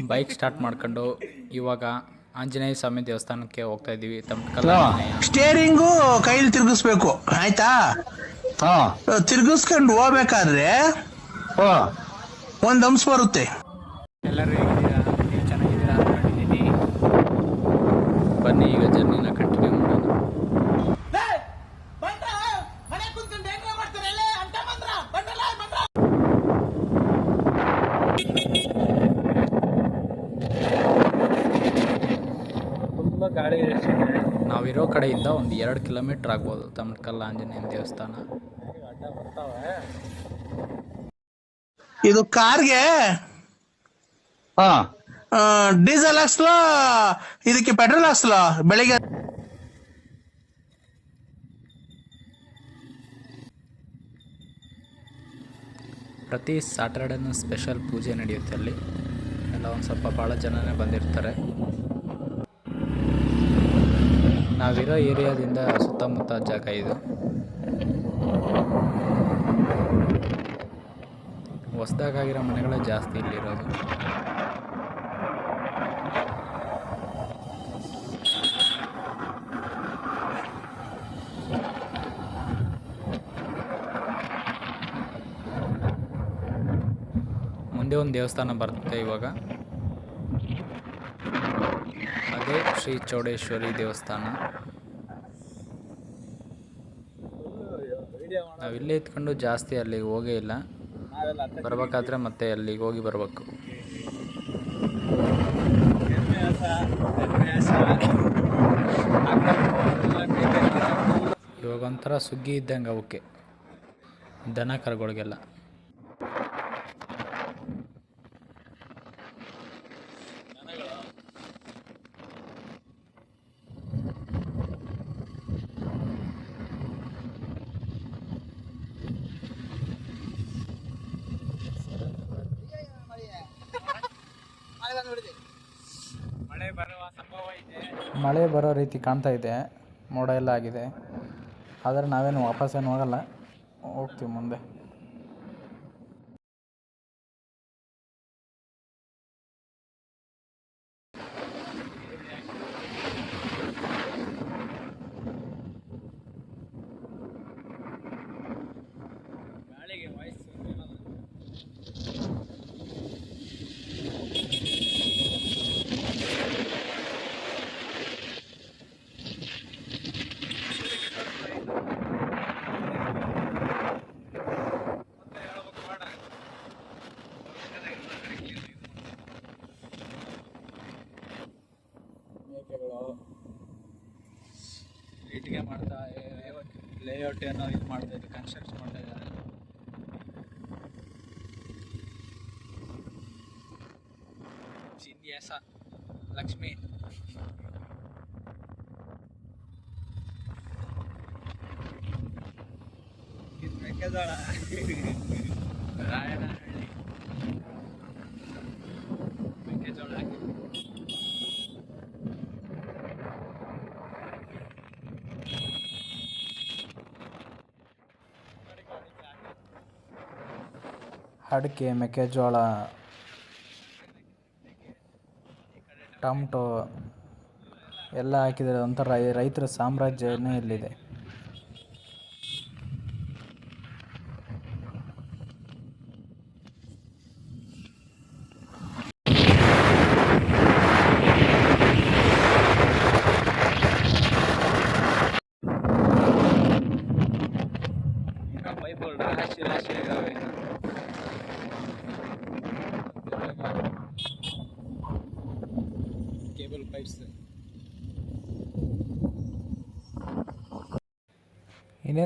Bike start ಮಾಡ್ಕೊಂಡು ಇವಾಗ ಆಂಜನೇಯ ಸ್ವಾಮಿ ದೇವಸ್ಥಾನಕ್ಕೆ ಹೋಗ್ತಾ ಇದ್ದೀವಿ. ಸ್ಟೇರಿಂಗ್ ಸ್ಟೇರಿಂಗು ಕೈಲಿ ತಿರುಗಿಸ್ಬೇಕು. ಆಯ್ತಾ? ಹಾ. ತಿರುಗಿಸ್ಕೊಂಡು ಹೋಗ್ಬೇಕಾದ್ರೆ ಹಾ. ಒಂದ್ ಅಂಶ ಬರುತ್ತೆ. ಎಲ್ಲರೂ ಹೇಗಿದ್ದೀರಾ? ನೀವು ಚೆನ್ನಾಗಿದ್ದೀರಾ ಅಂದ್ಕೊಂಡಿದ್ದೀನಿ ಬನ್ನಿ ಈಗ ಜರ್ನಿನ ನಾವಿರೋ ಕಡೆಯಿಂದ ಒಂದು ಎರಡು ಕಿಲೋಮೀಟ್ರ್ ಆಗ್ಬೋದು ತಮ್ಮಕಲ್ಲ ಆಂಜನೇಯ ದೇವಸ್ಥಾನ. ಇದು ಕಾರ್ಗೆ? ಹಾ. ಡೀಸೆಲ್ ಹಾಕ್ಸ್ಲ? ಇದಕ್ಕೆ ಪೆಟ್ರೋಲ್ ಹಾಕ್ಸ್ಲ ಬೆಳಿಗ್ಗೆ? ಪ್ರತಿ ಸ್ಯಾಟರ್ಡೇನೂ ಸ್ಪೆಷಲ್ ಪೂಜೆ ನಡೆಯುತ್ತೆ ಅಲ್ಲಿ. ಎಲ್ಲ ಒಂದು ಸ್ವಲ್ಪ ಭಾಳ ಜನನೇ ಬಂದಿರ್ತಾರೆ. ನಾವಿರೋ ಏರಿಯಾದಿಂದ ಸುತ್ತಮುತ್ತ ಜಾಗ ಇದು. ಹೊಸ್ದಾಗಿರೋ ಮನೆಗಳೇ ಜಾಸ್ತಿ ಇಲ್ಲಿರೋದು. ಮುಂದೆ ಒಂದು ದೇವಸ್ಥಾನ ಬರುತ್ತೆ ಇವಾಗ. ಶ್ರೀ ಚೌಡೇಶ್ವರಿ ದೇವಸ್ಥಾನ. ನಾವಿಲ್ಲೇ ಇದ್ಕೊಂಡು ಜಾಸ್ತಿ ಅಲ್ಲಿಗೆ ಹೋಗೇ ಇಲ್ಲ. ಬರ್ಬೇಕಾದ್ರೆ ಮತ್ತೆ ಅಲ್ಲಿಗೆ ಹೋಗಿ ಬರಬೇಕು. ಇವಾಗ ಒಂಥರ ಸುಗ್ಗಿ ಇದ್ದಂಗೆ ಅವಕ್ಕೆ. ದನ ಕರುಗಳಿಗೆಲ್ಲ. ಮಳೆ ಬರೋ ರೀತಿ ಕಾಣ್ತಾ ಇದೆ. ಮೋಡ ಎಲ್ಲ ಆಗಿದೆ. ಆದರೆ ನಾವೇನು ವಾಪಸ್ಸೇನು ಹೋಗಲ್ಲ. ಹೋಗ್ತೀವಿ ಮುಂದೆ. ಇಟ್ಟಿಗೆ ಮಾಡ್ತಾ ಲೇಔಟ್ ಏನೋ ಇದು ಮಾಡ್ತಾ ಇದ್ದಾರೆ ಕನ್ಸ್ಟ್ರಕ್ಷನ್ ಮಾಡ್ತಾ ಇದ್ದಾರೆ ಚಿನ್ಯಾಸ ಲಕ್ಷ್ಮಿ. ಇದು ಮೆಕ್ಕೆಜೋಳ ರಾಯನಹಳ್ಳಿ ಮೆಕ್ಕೆಜೋಳ ಹಾಕಿ ಅಡಿಕೆ ಮೆಕ್ಕೆಜೋಳ ಟಮ್ಟೋ ಎಲ್ಲ ಹಾಕಿದರೆ ಒಂಥರ ರೈತರ ಸಾಮ್ರಾಜ್ಯನೇ ಇಲ್ಲಿದೆ.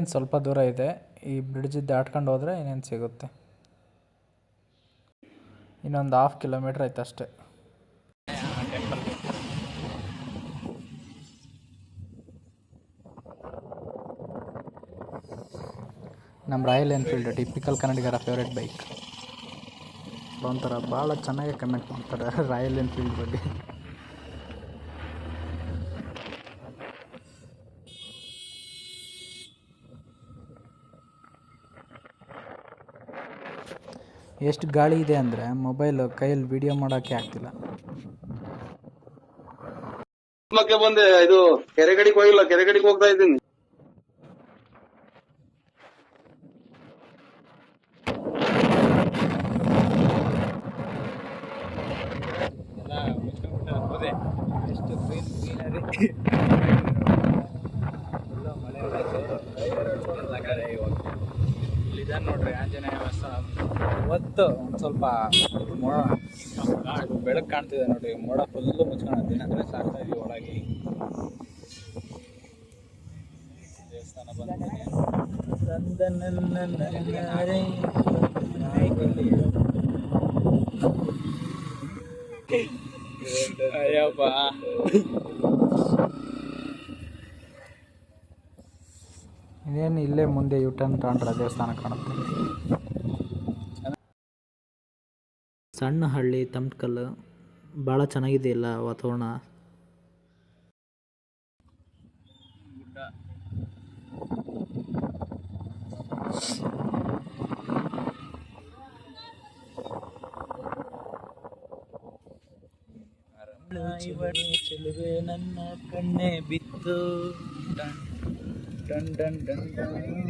ಇನ್ನೇನು ಸ್ವಲ್ಪ ದೂರ ಇದೆ, ಈ ಬ್ರಿಡ್ಜ್ ದಾಟ್ಕೊಂಡು ಹೋದರೆ ಇನ್ನೇನು ಸಿಗುತ್ತೆ. ಇನ್ನೊಂದು ಹಾಫ್ ಕಿಲೋಮೀಟ್ರ್ ಆಯ್ತು ಅಷ್ಟೇ. ನಮ್ಮ ರಾಯಲ್ ಎನ್ಫೀಲ್ಡ್ ಟಿಪಿಕಲ್ ಕನ್ನಡಿಗರ ಫೇವ್ರೆಟ್ ಬೈಕ್ ಒಂಥರ ಭಾಳ ಚೆನ್ನಾಗಿ ಕಮೆಂಟ್ ಮಾಡ್ತಾರೆ ರಾಯಲ್ ಎನ್ಫೀಲ್ಡ್ ಬಗ್ಗೆ. ಎಷ್ಟು ಗಾಳಿ ಇದೆ ಅಂದರೆ ಮೊಬೈಲ್ ಕೈಯಲ್ಲಿ ವಿಡಿಯೋ ಮಾಡೋಕ್ಕೆ ಆಗ್ತಿಲ್ಲ. ಮಕ್ಕೆ ಬಂದೆ ಇದು ಕೆರೆ ಕಡೆಗೆ ಹೋಗಿಲ್ಲ ಕೆರೆ ಕಡೆಗೆ ಹೋಗ್ತಾ ಇದ್ದೀನಿ. ಇಲ್ಲಿದ್ದಾನೆ ನೋಡ್ರಿ ಆಂಜನೇಯ ಇವತ್ತು ಒಂದು ಸ್ವಲ್ಪ ಮೋಡ ಬೆಳಕು ಕಾಣ್ತಿದೆ ನೋಡಿ, ಮೋಡ ಫುಲ್ಲು ಮುಚ್ಕೊಂಡು ದಿನ ಅಂದರೆ ಸಾಕ್ತಾ ಇದೀವಿ ಒಳಗೆ. ದೇವಸ್ಥಾನ ಅಯ್ಯಪ್ಪ. ಇನ್ನೇನು ಇಲ್ಲೇ ಮುಂದೆ ಯು ಟರ್ನ್ ತಗೊಂಡ್ರೆ ದೇವಸ್ಥಾನ ಕಾಣುತ್ತೆ. ಸಣ್ಣ ಹಳ್ಳಿ ತಮ್ಟ್ಕಲ್ಲು ಭಾಳ ಚೆನ್ನಾಗಿದೆ ಇಲ್ಲ ವಾತಾವರಣ? ನನ್ನ ಕಣ್ಣೆ ಬಿತ್ತು ಡನ್ ಡನ್ ಡನ್ ಡನ್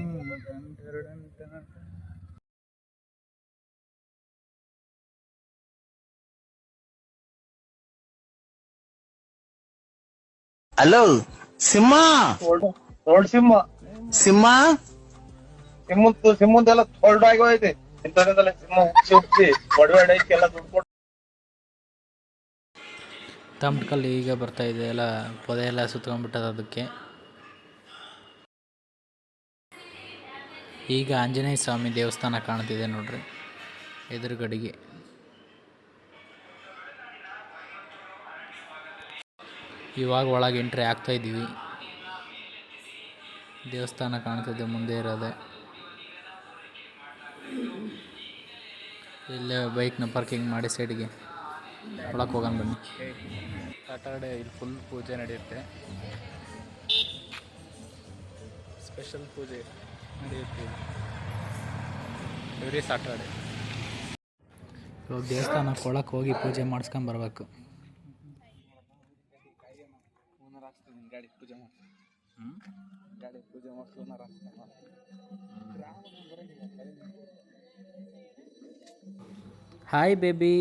ಹಲೋ ಸಿಂಹ. ದೊಡ್ಡ ಸಿಂಹ. ಸಿಂಹ? ಸಿಂಹದ್ದು ಸಿಂಹದ್ದೆಲ್ಲ ದೊಡ್ಡಾಗಿ ಹೋಯ್ತು. ಇಂಥದ್ದೆಲ್ಲ ಸಿಂಹ ಹುಚ್ಚಿ ಹುಚ್ಚಿ ಒಡವೆ ಎಲ್ಲ ದುಡ್ಡು ಕೊಟ್ಟು ತಮ್ಟ್ಕಲ್ ಈಗ ಬರ್ತಾ ಇದೆ. ಎಲ್ಲ ಪೊದೆ ಎಲ್ಲ ಸುತ್ಕೊಂಡ್ಬಿಟ್ಟದ ಅದಕ್ಕೆ. ಈಗ ಆಂಜನೇಯ ಸ್ವಾಮಿ ದೇವಸ್ಥಾನ ಕಾಣ್ತಿದೆ ನೋಡ್ರಿ. ಎದುರುಗಡೆಗೆ. ಇವಾಗ ಒಳಗೆ ಎಂಟ್ರಿ ಆಗ್ತಾ ಇದ್ದೀವಿ. ದೇವಸ್ಥಾನ ಕಾಣ್ತಿದೆ, ಮುಂದೆ ಇರೋದೆ. ಇಲ್ಲೇ ಬೈಕ್ನ ಪಾರ್ಕಿಂಗ್ ಮಾಡಿ ಸೈಡ್ಗೆ ಒಳಕ್ಕೆ ಹೋಗೋಣ ಬನ್ನಿ. ಸಾಟರ್ಡೆ ಇಲ್ಲಿ ಫುಲ್ ಪೂಜೆ ನಡೆಯುತ್ತೆ. ಸ್ಪೆಷಲ್ ಪೂಜೆ ನಡೆಯುತ್ತೆ ಎವ್ರಿ ಸಾಟರ್ಡೆ ಇವಾಗ ದೇವಸ್ಥಾನಕ್ಕೆ ಒಳಕ್ಕೆ ಹೋಗಿ ಪೂಜೆ ಮಾಡಿಸ್ಕೊಂಡ್ ಬರ್ಬೇಕು ಹಾಯ್ ಬೇಬಿ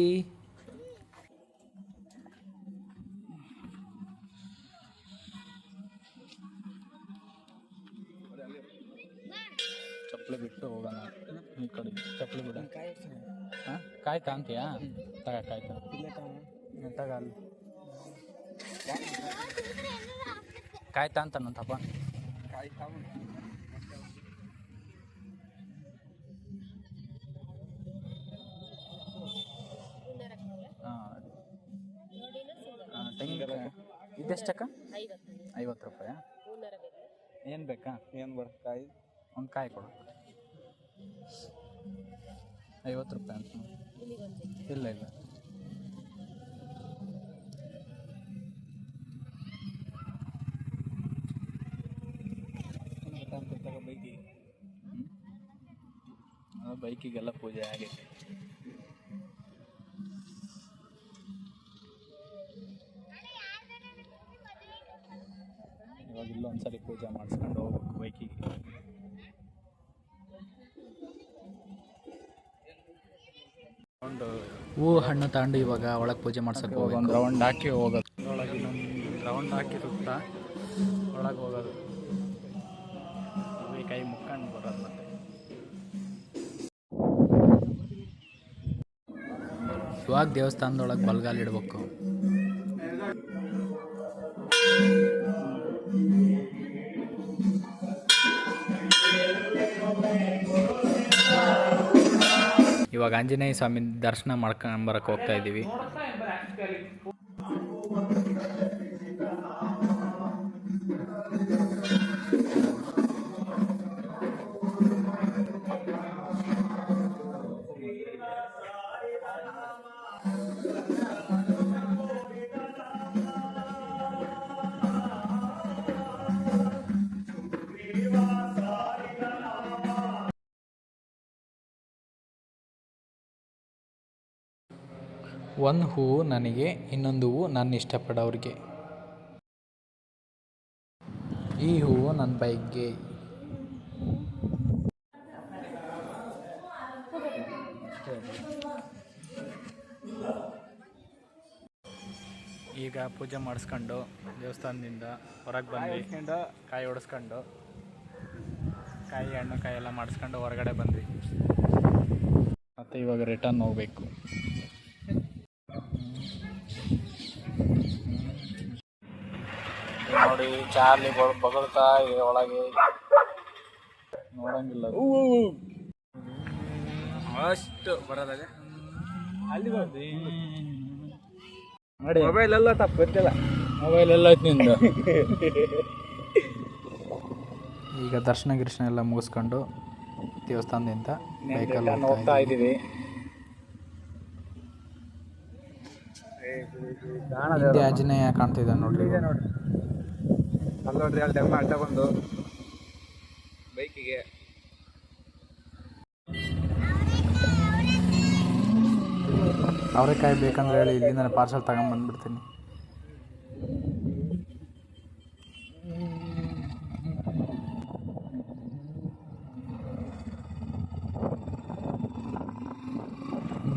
ಚಪ್ಪಲಿ ಬಿಟ್ಟು ಹೋಗೋಣ ಈ ಕಡೆ ಚಪ್ಪಲಿ ಬಿಡ ಹಾಂ ಕಾಯಿ ತಾಂತೀಯಾ ತಗ ಕಾಯಿ ತಾ ತಗ ಅಲ್ಲಿ ಕಾಯಿ ಅಂತ ಹಾಂ ತೆಂಗಿನಕಾಯಿ ಇದೆಷ್ಟಕ್ಕ? ಐವತ್ತು ರೂಪಾಯ? ಏನು ಬೇಕಾ? ಏನು ಬೇಡ ಕಾಯಿ. ಒಂದು ಕಾಯಿ ಕೊಡು. ಐವತ್ತು ರೂಪಾಯಿ ಅಂತ. ಇಲ್ಲ ಇಲ್ಲ. ಬೈಕಿಗೆಲ್ಲ ಪೂಜೆ ಆಗೈತೆ ಇವಾಗ ಇಲ್ಲೊಂದ್ಸರಿ ಪೂಜೆ ಮಾಡಿಸ್ಕೊಂಡು ಹೋಗ್ಬೇಕು ಬೈಕಿಗೆ. ಹೂ ಹಣ್ಣು ತಗೊಂಡು ಇವಾಗ ಒಳಗೆ ಪೂಜೆ ಮಾಡ್ಸಕ್ಕೆ ಹೋಗೋ ಒಂದು ರೌಂಡ್ ಹಾಕಿ ಹೋಗೋದು. ಒಳಗೆ ಇನ್ನೊಂದು ರೌಂಡ್ ಹಾಕಿ ಸುತ್ತ ಒಳಗೆ ಹೋಗೋದು. ಕೈ ಮುಕ್ಕೊಂಡು ಬರೋದು ಇವಾಗ ದೇವಸ್ಥಾನದೊಳಗೆ ಬಲ್ಗಾಲಿಡ್ಬೇಕು ಇವಾಗ ಆಂಜನೇಯ ಸ್ವಾಮಿ ದರ್ಶನ ಮಾಡ್ಕೊಂಡು ಬರಕ್ಕೆ ಹೋಗ್ತಾ ಇದ್ದೀವಿ ಒಂದು ಹೂವು ನನಗೆ ಇನ್ನೊಂದು ಹೂವು ನಾನು ಇಷ್ಟಪಡೋರಿಗೆ. ಈ ಹೂವು ನನ್ನ ಬೈಕ್ಗೆ. ಈಗ ಪೂಜೆ ಮಾಡಿಸ್ಕೊಂಡು ದೇವಸ್ಥಾನದಿಂದ ಹೊರಗೆ ಬಂದು ಕಾಯಿ ಹೊಡೆಸ್ಕೊಂಡು. ಕಾಯಿ ಹಣ್ಣು ಕಾಯಿ ಎಲ್ಲ ಮಾಡಿಸ್ಕೊಂಡು ಹೊರಗಡೆ ಬಂದ್ವಿ. ಮತ್ತು ಇವಾಗ ರಿಟರ್ನ್ ಹೋಗ್ಬೇಕು. ನೋಡಿ ಚಾರ್ಲಿ ಬಗಳ್ತಾ ಇದೆ ಒಳಗೆ. ನೋಡಂಗಿಲ್ಲ. ಅಷ್ಟು ಬರೋದಾಗ? ಅಲ್ಲಿ ಬರ್ದು. ನೋಡಿ. ಮೊಬೈಲ್ ಎಲ್ಲ ತಪ್ಪು ಗೊತ್ತಿಲ್ಲ. ಮೊಬೈಲ್ ಎಲ್ಲ ಐತೆ ನಿಂದು. ಈಗ ದರ್ಶನ ಗಿರ್ಶನ ಎಲ್ಲ ಮುಗಿಸ್ಕೊಂಡು ದೇವಸ್ಥಾನದಿಂದ ಬೈಕಲ್ಲಿ ಹೋಗ್ತಾ ಇದ್ದೀವಿ. ಆಂಜನೇಯ ಕಾಣ್ತಿದ್ದ ನೋಡ್ರಿ ನೋಡ್ರಿ. ಅಲ್ಲಿ ನೋಡ್ರಿ ಅಲ್ಲಿ ಡೆಮ್ಮ ಅಡ್ಡ ಬಂದು ಬೈಕಿಗೆ. ಅವರೆಕಾಯಿ ಬೇಕಂದ್ರೆ ಹೇಳಿ ನಾನು ಪಾರ್ಸಲ್ ತಗೊಂಡ್ ಬಂದ್ಬಿಡ್ತೀನಿ.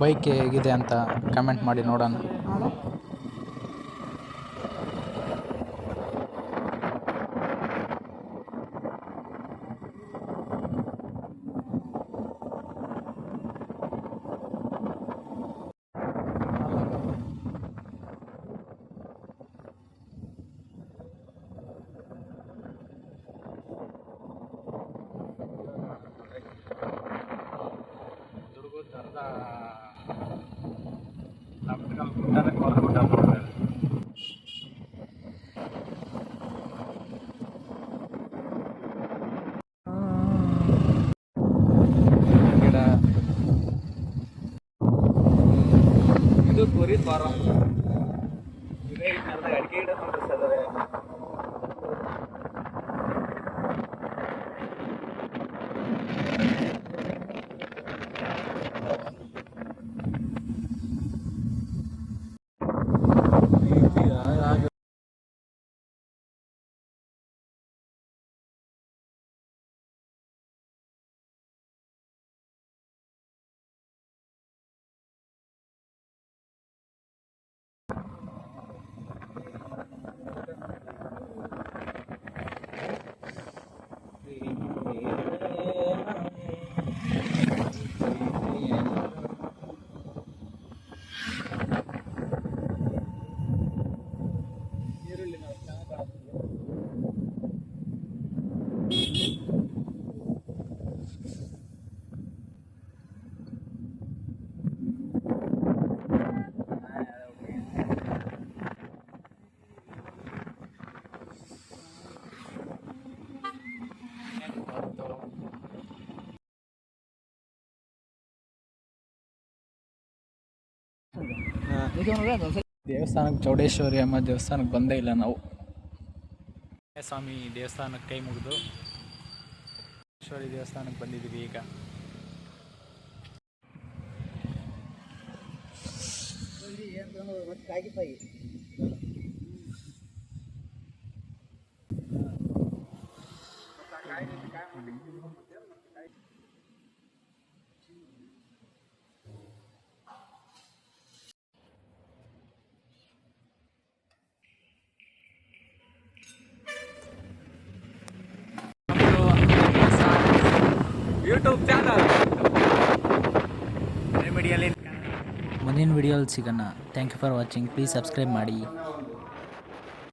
ಬೈಕ್ ಹೇಗಿದೆ ಅಂತ ಕಮೆಂಟ್ ಮಾಡಿ ನೋಡೋಣ. ಇದು ಕುರಿ ಫಾರಂ ಇದೇ ಅರ್ಧ ಅಡಿಕೆ ಗಿಡ ನೋಡ್ರಿ ದೇವಸ್ಥಾನಕ್ಕೆ ಚೌಡೇಶ್ವರಿ ಅಮ್ಮ ದೇವಸ್ಥಾನಕ್ಕೆ ಬಂದೇ ಇಲ್ಲ ನಾವು. ಸ್ವಾಮಿ ದೇವಸ್ಥಾನಕ್ಕೆ ಕೈ ಮುಗಿದು ಚೌಡೇಶ್ವರಿ ದೇವಸ್ಥಾನಕ್ಕೆ ಬಂದಿದ್ದೀವಿ ಈಗ. ಯೂಟ್ಯೂಬ್ ಚಾನಲ್ ಮುಂದಿನ ವಿಡಿಯೋಲಿ ಸಿಗೋಣ. Thank you for watching please subscribe ಮಾಡಿ.